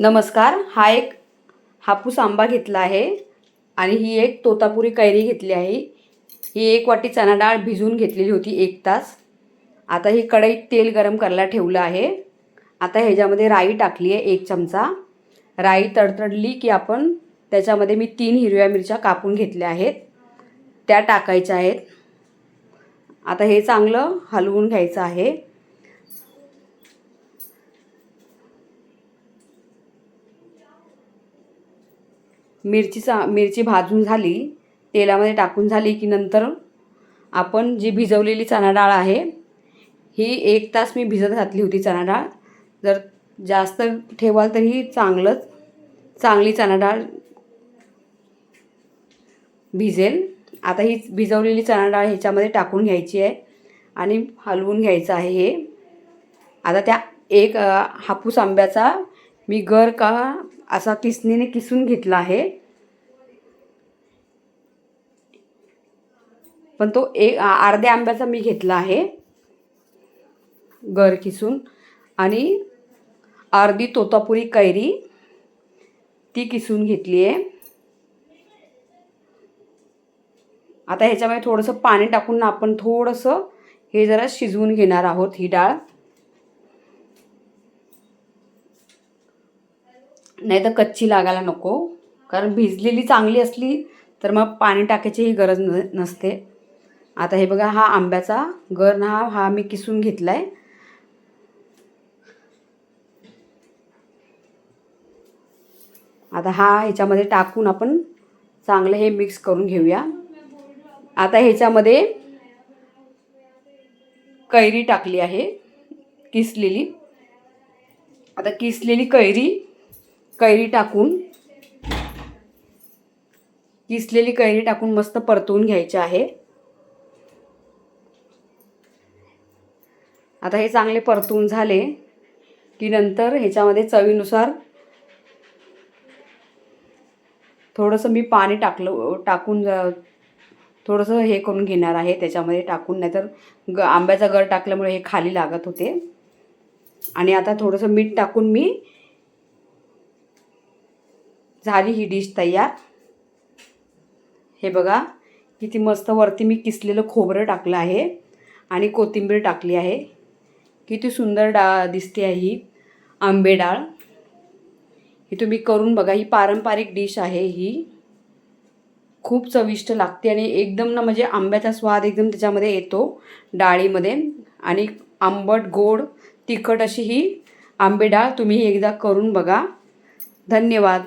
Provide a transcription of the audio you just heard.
नमस्कार हा एक हापूस आंबा घेतला आहे आणि ही एक तोतापुरी कैरी घेतली आहे. ही एक वाटी चणा डाळ भिजवून घेतलेली होती एक तास. आता ही कढईत तेल गरम करायला ठेवलं आहे. आता ह्याच्यामध्ये राई टाकली आहे एक चमचा. राई तडतडली की आपण त्याच्यामध्ये मी तीन हिरव्या मिरच्या कापून घेतल्या आहेत. त्या टाकायच्या आहेत. आता हे चांगलं हलवून घ्यायचं आहे. मिरचीचा मिरची भाजून झाली तेलामध्ये टाकून झाली की नंतर आपण जी भिजवलेली चणा डाळ आहे ही एक तास मी भिजत घातली होती चणा डाळ. जर जास्त ठेवाल तर ही चांगलंच चांगली चणा डाळ भिजेल. आता ही भिजवलेली चणा डाळ ह्याच्यामध्ये टाकून घ्यायची आहे आणि हलवून घ्यायचं आहे हे. आता त्या एक हापूस आंब्याचा मी गर का असा किसणीने किसून घेतला आहे. पण तो एक अर्ध्या आंब्याचा मी घेतला आहे. गर किसून. आणि अर्धी तोतापुरी कैरी ती किसून घेतली आहे. आता ह्याच्यामध्ये थोडंसं पाणी टाकून ना आपण थोडंसं हे जरा शिजवून घेणार आहोत ही डाळ. नाही तर कच्ची लागायला नको. कारण भिजलेली चांगली असली तर मग पाणी टाकायचीही गरज न नसते. आता हे बघा हा आंब्याचा गर ना हा हा मी किसून घेतला आहे आता हा ह्याच्यामध्ये टाकून आपण चांगलं हे मिक्स करून घेऊया. आता ह्याच्यामध्ये कैरी टाकली आहे किसलेली. आता किसलेली कैरी कैरी टाकून किसलेली कैरी टाकून मस्त परतवून घ्यायची आहे. आता हे चांगले परतवून झाले की नंतर ह्याच्यामध्ये चवीनुसार थोडंसं मी पाणी टाकलं टाकून थोडंसं हे करून घेणार आहे त्याच्यामध्ये टाकून नाहीतर ग आंब्याचा गर टाकल्यामुळे हे खाली लागत होते. आणि आता थोडंसं मीठ टाकून मी झाली ही डिश तयार. हे बघा किती मस्त वरती मी किसलेलं खोबरं टाकलं आहे आणि कोथिंबीर टाकली आहे. किती सुंदर डा दिसते आहे ही आंबे डाळ. ही तुम्ही करून बघा ही पारंपरिक डिश आहे ही. खूप चविष्ट लागते आणि एकदम ना म्हणजे आंब्याचा स्वाद एकदम त्याच्यामध्ये येतो डाळीमध्ये. आणि आंबट गोड तिखट अशी ही आंबे डाळ तुम्ही एकदा करून बघा. धन्यवाद.